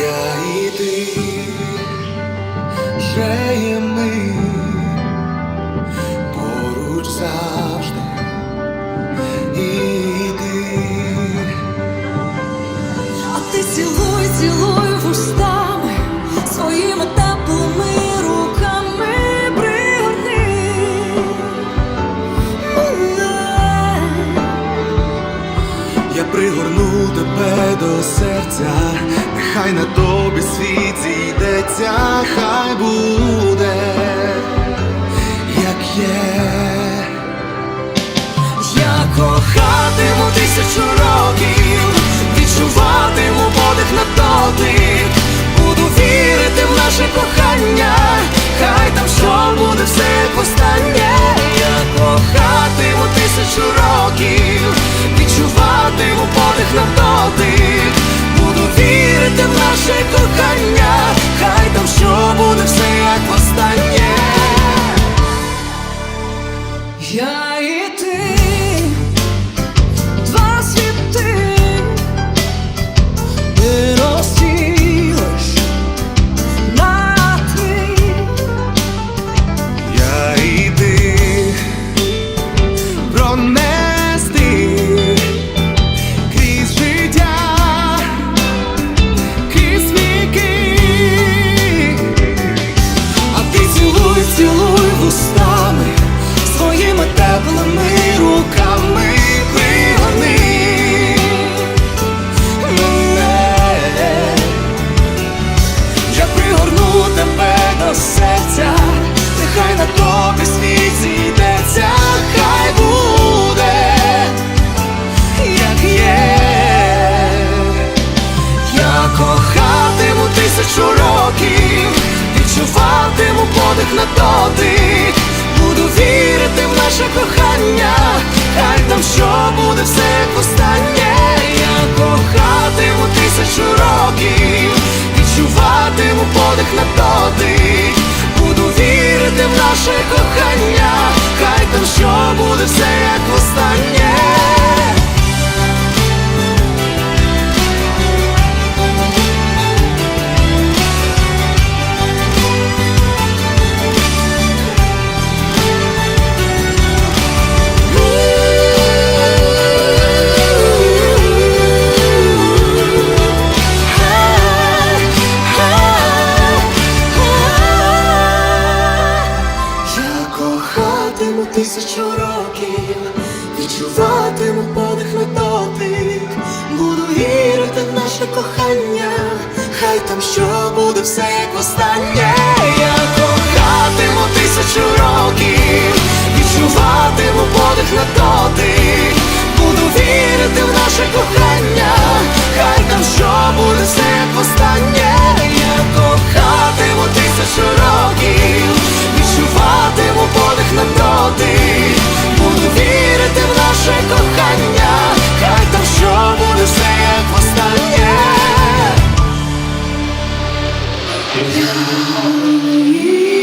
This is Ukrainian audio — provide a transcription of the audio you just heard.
я і ти, вже є ми поруч за. світ зійдеться, хай буде, як є, я кохатиму тисячу років, відчуватиму подих на дотик, буду вірити в наше кохання. Got Jesus your тисячу років. Відчуватиму подих на дотик. Буду вірити в наше кохання, хай там що буде все як останнє, я кохатиму тисячу років, відчуватиму подих на you.